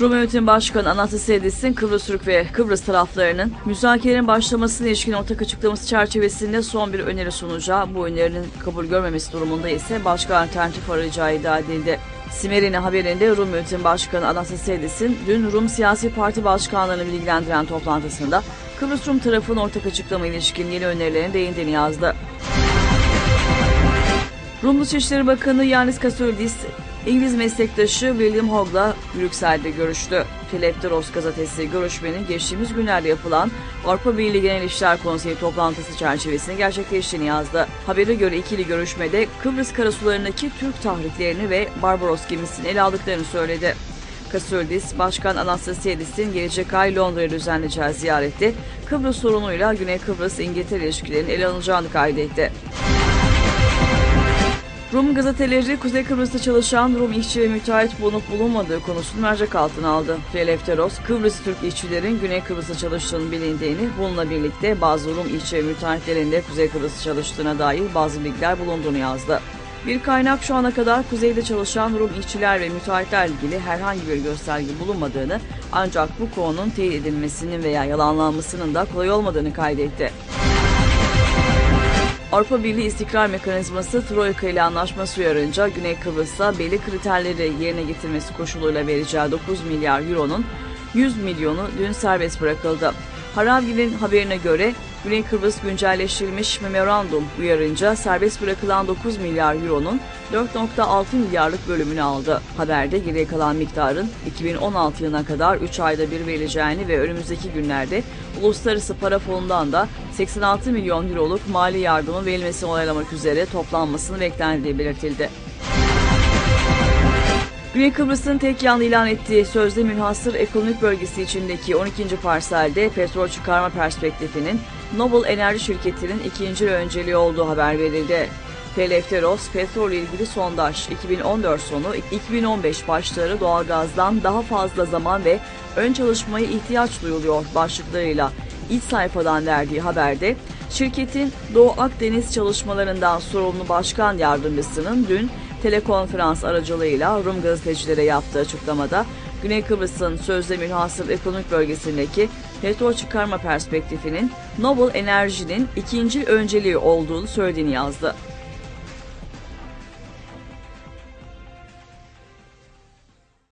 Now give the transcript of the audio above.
Rum Yönetim Başkanı Anastasiadis'in Kıbrıs Türk ve Kıbrıs taraflarının müzakerelerin başlamasına ilişkin ortak açıklaması çerçevesinde son bir öneri sunacağı, bu önerinin kabul görmemesi durumunda ise başka alternatif arayacağı iddia edildi. Simerini haberinde Rum Yönetim Başkanı Anastasiadis'in dün Rum siyasi parti başkanlarını bilgilendiren toplantısında Kıbrıs Rum tarafının ortak açıklama ilişkin yeni önerilerine değindiğini yazdı. Rum Dışişleri Bakanı Yanis Kasoulis, İngiliz meslektaşı William Hogg'la Brüksel'de görüştü. Filepteros gazetesi görüşmenin geçtiğimiz günlerde yapılan Avrupa Birliği Genel İşler Konseyi toplantısı çerçevesinde gerçekleştiğini yazdı. Habere göre ikili görüşmede Kıbrıs karasularındaki Türk tahriklerini ve Barbaros gemisini ele aldıklarını söyledi. Kasoulis, Başkan Anastasiadis'in gelecek ay Londra'ya düzenleyeceği ziyarette Kıbrıs sorunuyla Güney Kıbrıs İngiltere ilişkilerinin ele alınacağını kaydetti. Rum gazeteleri Kuzey Kıbrıs'ta çalışan Rum işçi ve müteahhit bulunup bulunmadığı konusunu mercek altına aldı. Felefteros, Kıbrıs Türk işçilerin Güney Kıbrıs'ta çalıştığını bilindiğini, bununla birlikte bazı Rum işçi ve müteahhitlerin de Kuzey Kıbrıs'ta çalıştığına dair bazı bilgiler bulunduğunu yazdı. Bir kaynak şu ana kadar kuzeyde çalışan Rum işçiler ve müteahhitlerle ilgili herhangi bir gösterge bulunmadığını ancak bu konunun teyit edilmesinin veya yalanlanmasının da kolay olmadığını kaydetti. Avrupa Birliği İstikrar Mekanizması Troika ile anlaşması uyarınca Güney Kıbrıs'a belli kriterleri yerine getirmesi koşuluyla vereceği 9 milyar euronun 100 milyonu dün serbest bırakıldı. Haravgi'nin haberine göre Güney Kıbrıs güncelleştirilmiş memorandum uyarınca serbest bırakılan 9 milyar euronun 4.6 milyarlık bölümünü aldı. Haberde geriye kalan miktarın 2016 yılına kadar 3 ayda bir verileceğini ve önümüzdeki günlerde Uluslararası Para Fonu'ndan da 86 milyon euroluk mali yardımı verilmesini onaylamak üzere toplanmasını beklendiği belirtildi. Güney Kıbrıs'ın tek yanlı ilan ettiği sözde münhasır ekonomik bölgesi içindeki 12. parselde petrol çıkarma perspektifinin Noble Enerji şirketinin ikinci önceliği olduğu haber verildi. Pelefteros, petrol ilgili sondaj 2014 sonu 2015 başları doğalgazdan daha fazla zaman ve ön çalışmaya ihtiyaç duyuluyor başlıklarıyla iç sayfadan verdiği haberde şirketin Doğu Akdeniz çalışmalarından sorumlu başkan yardımcısının dün telekonferans aracılığıyla Rum gazetecilere yaptığı açıklamada Güney Kıbrıs'ın sözde münhasır ekonomik bölgesindeki petrol çıkarma perspektifinin Noble Enerji'nin ikinci önceliği olduğunu söylediğini yazdı.